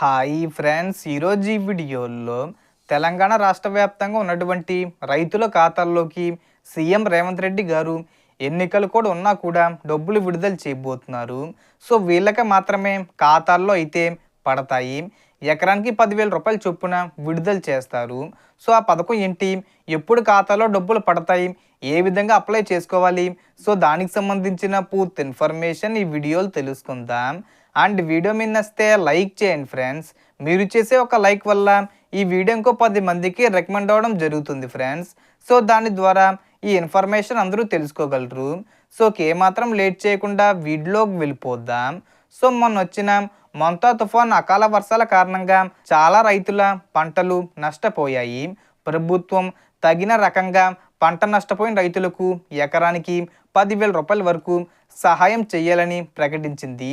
Hi friends ఈరోజు ఈ వీడియోలో తెలంగాణ రాష్ట్ర వ్యాప్తంగా ఉన్నటువంటి రైతుల ఖాతాల్లోకి సీఎం రేవంత్ రెడ్డి గారు ఎన్నికలు కూడా ఉన్నా కూడా డబ్బులు విడుదల చేయబోతున్నారు. సో వీళ్ళకి మాత్రమే ఖాతాల్లో అయితే పడతాయి. ఎకరానికి పదివేల రూపాయల చొప్పున విడుదల చేస్తారు. సో ఆ పథకం ఏంటి? ఎప్పుడు ఖాతాలో డబ్బులు పడతాయి? ఏ విధంగా అప్లై చేసుకోవాలి? సో దానికి సంబంధించిన పూర్తి ఇన్ఫర్మేషన్ ఈ వీడియోలు తెలుసుకుందాం. అండ్ వీడియో మీద నచ్చితే లైక్ చేయండి ఫ్రెండ్స్. మీరు చేసే ఒక లైక్ వల్ల ఈ వీడియో ఇంకో పది మందికి రికమెండ్ అవ్వడం జరుగుతుంది ఫ్రెండ్స్. సో దాని ద్వారా ఈ ఇన్ఫర్మేషన్ అందరూ తెలుసుకోగలరు. సో ఏమాత్రం లేట్ చేయకుండా వీడియోకి వెళ్ళిపోద్దాం సో మొన్న వచ్చిన మొంతా తుఫాన్ అకాల వర్షాల కారణంగా చాలా రైతుల పంటలు నష్టపోయాయి. ప్రభుత్వం తగిన రకంగా పంట నష్టపోయిన రైతులకు ఎకరానికి పదివేల రూపాయల వరకు సహాయం చేయాలని ప్రకటించింది.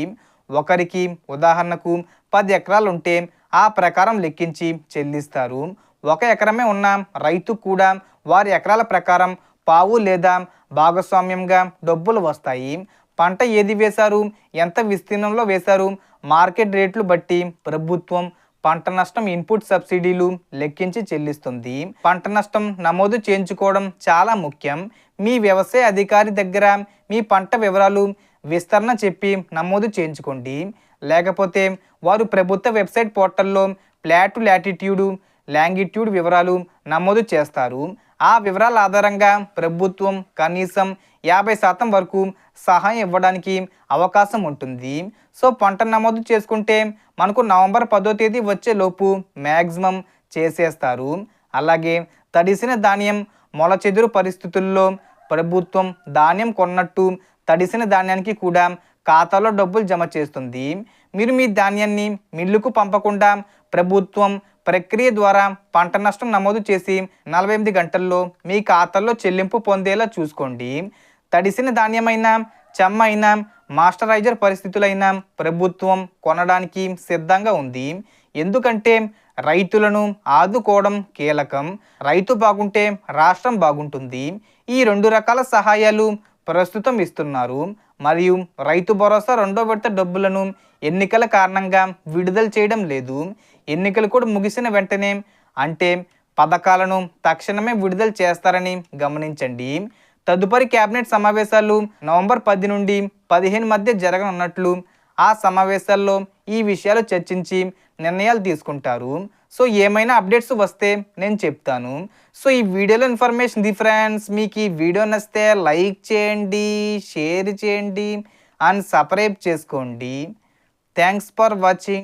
ఒకరికి ఉదాహరణకు పది ఎకరాలు ఉంటే ఆ ప్రకారం లెక్కించి చెల్లిస్తారు. ఒక ఎకరమే ఉన్న రైతు కూడా వారి ఎకరాల ప్రకారం పావు లేదా భాగస్వామ్యంగా డబ్బులు వస్తాయి. పంట ఏది వేశారు? ఎంత విస్తీర్ణంలో వేశారు? మార్కెట్ రేట్లు బట్టి ప్రభుత్వం పంట నష్టం ఇన్పుట్ సబ్సిడీలు లెక్కించి చెల్లిస్తుంది. పంట నష్టం నమోదు చేయించుకోవడం చాలా ముఖ్యం. మీ వ్యవసాయ అధికారి దగ్గర మీ పంట వివరాలు విస్తరణ చెప్పి నమోదు చేయించుకోండి. లేకపోతే వారు ప్రభుత్వ వెబ్సైట్ పోర్టల్లో ప్లాటు లాటిట్యూడు లాంగిట్యూడ్ వివరాలు నమోదు చేస్తారు. ఆ వివరాల ఆధారంగా ప్రభుత్వం కనీసం యాభై శాతం వరకు సహాయం ఇవ్వడానికి అవకాశం ఉంటుంది. సో పంట నమోదు చేసుకుంటే మనకు నవంబర్ పదో తేదీ వచ్చే లోపు మ్యాక్సిమం చేసేస్తారు. అలాగే తడిసిన ధాన్యం మొలచెదురు పరిస్థితుల్లో ప్రభుత్వం ధాన్యం కొన్నట్టు తడిసిన ధాన్యానికి కూడా ఖాతాలో డబ్బులు జమ చేస్తుంది. మీరు మీ ధాన్యాన్ని మిల్లుకు పంపకుండా ప్రభుత్వం ప్రక్రియ ద్వారా పంట నష్టం నమోదు చేసి నలభై ఎనిమిది గంటల్లో మీ ఖాతాలో చెల్లింపు పొందేలా చూసుకోండి. తడిసిన ధాన్యమైన చెమ్మ మాస్టరైజర్ పరిస్థితులైన ప్రభుత్వం కొనడానికి సిద్ధంగా ఉంది. ఎందుకంటే రైతులను ఆదుకోవడం కీలకం. రైతు బాగుంటే రాష్ట్రం బాగుంటుంది. ఈ రెండు రకాల సహాయాలు ప్రస్తుతం ఇస్తున్నారు. మరియు రైతు భరోసా రెండో విడత డబ్బులను ఎన్నికల కారణంగా విడుదల చేయడం లేదు. ఎన్నికలు కూడా ముగిసిన వెంటనే అంటే పథకాలను తక్షణమే విడుదల చేస్తారని గమనించండి. తదుపరి కేబినెట్ సమావేశాలు నవంబర్ పది నుండి పదిహేను మధ్య జరగనున్నట్లు ఆ సమావేశాల్లో ఈ విషయాలు చర్చించి నిర్ణయాలు తీసుకుంటారు. సో ఏమైనా అప్డేట్స్ వస్తే నేను చెప్తాను. సో ఈ వీడియోలో ఇన్ఫర్మేషన్ ఇది ఫ్రెండ్స్ మీకు ఈ వీడియో నచ్చితే లైక్ చేయండి షేర్ చేయండి అండ్ సబ్స్క్రైబ్ చేసుకోండి. Thanks for watching